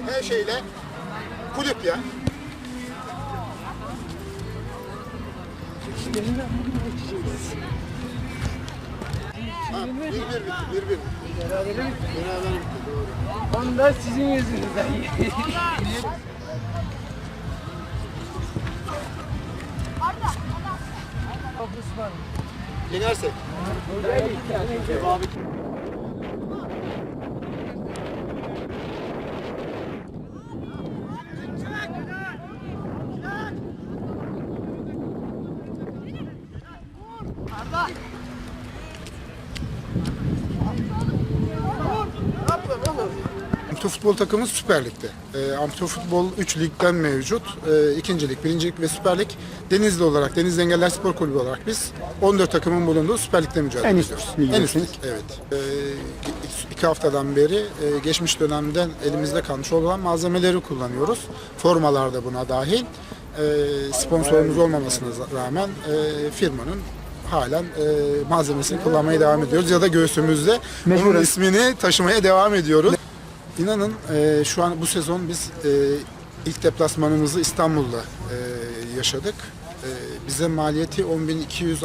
Her şeyle kulüp ya. Ha, bir bir bitti, bir bir. Beraber bitti, doğru. Onda sizin yüzünüzden. Yenersek. Cevabı Amatör futbol takımı Süper Lig'de. E, amatör futbol 3 ligden mevcut. E, ikinci lig, birinci lig ve Süper Lig Denizli olarak, Denizli Engeller Spor Kulübü olarak biz 14 takımın bulunduğu Süper Lig'de mücadele En üst ediyoruz. lig En üst lig, evet. E, iki haftadan beri e, geçmiş dönemden elimizde kalmış olan malzemeleri kullanıyoruz. Formalar da buna dahil. E, sponsorumuz olmamasına rağmen e, firmanın halen e, malzemesini kullanmaya devam ediyoruz ya da göğsümüzde onun Mecburen. ismini taşımaya devam ediyoruz. İnanın e, şu an bu sezon biz e, ilk deplasmanımızı İstanbul'da e, yaşadık. E, bize maliyeti 10.260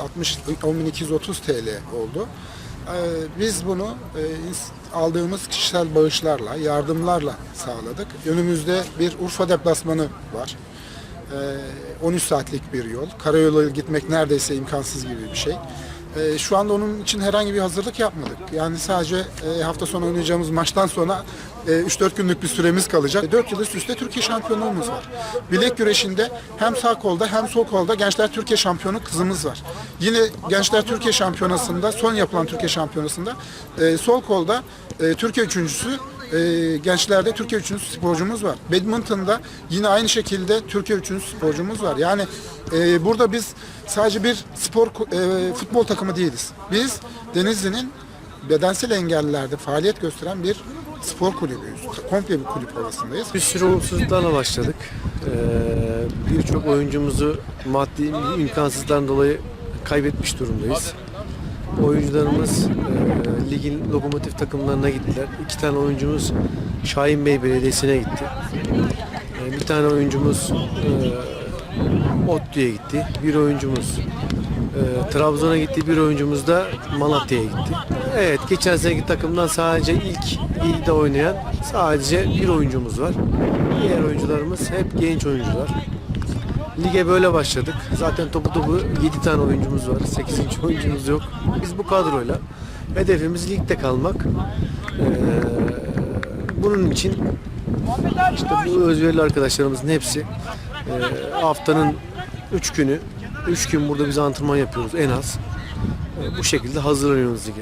10.230 TL oldu. E, biz bunu e, aldığımız kişisel bağışlarla, yardımlarla sağladık. Önümüzde bir Urfa deplasmanı var. E, 13 saatlik bir yol. Karayolu gitmek neredeyse imkansız gibi bir şey. E, şu anda onun için herhangi bir hazırlık yapmadık. Yani sadece e, hafta sonu oynayacağımız maçtan sonra e, 3-4 günlük bir süremiz kalacak. 4 yıl üst üste Türkiye şampiyonluğumuz var. Bilek güreşinde hem sağ kolda hem sol kolda Gençler Türkiye şampiyonu kızımız var. Yine Gençler Türkiye şampiyonasında son yapılan Türkiye şampiyonasında e, sol kolda e, Türkiye üçüncüsü e, gençlerde Türkiye üçüncüsü sporcumuz var. Badminton'da yine aynı şekilde Türkiye üçüncüsü sporcumuz var. Yani e, burada biz sadece bir spor e, futbol takımı değiliz. Biz Denizli'nin bedensel engellilerde faaliyet gösteren bir spor kulübüyüz. Komple bir kulüp havasındayız. Bir sürü olumsuzluklarla başladık. Ee, Birçok oyuncumuzu maddi imkansızlıktan dolayı kaybetmiş durumdayız. Oyuncularımız e, ligin lokomotif takımlarına gittiler. İki tane oyuncumuz Şahin Bey Belediyesi'ne gitti. E, bir tane oyuncumuz e, ODTÜ'ye gitti. Bir oyuncumuz e, Trabzon'a gitti. Bir oyuncumuz da Malatya'ya gitti. Evet geçen seneki takımdan sadece ilk ligde oynayan sadece bir oyuncumuz var. Diğer oyuncularımız hep genç oyuncular. Lige böyle başladık. Zaten topu topu 7 tane oyuncumuz var. 8. oyuncumuz yok. Biz bu kadroyla hedefimiz ligde kalmak. Ee, bunun için işte bu özverili arkadaşlarımızın hepsi e, haftanın 3 günü 3 gün burada biz antrenman yapıyoruz en az. E, bu şekilde hazırlanıyoruz lige.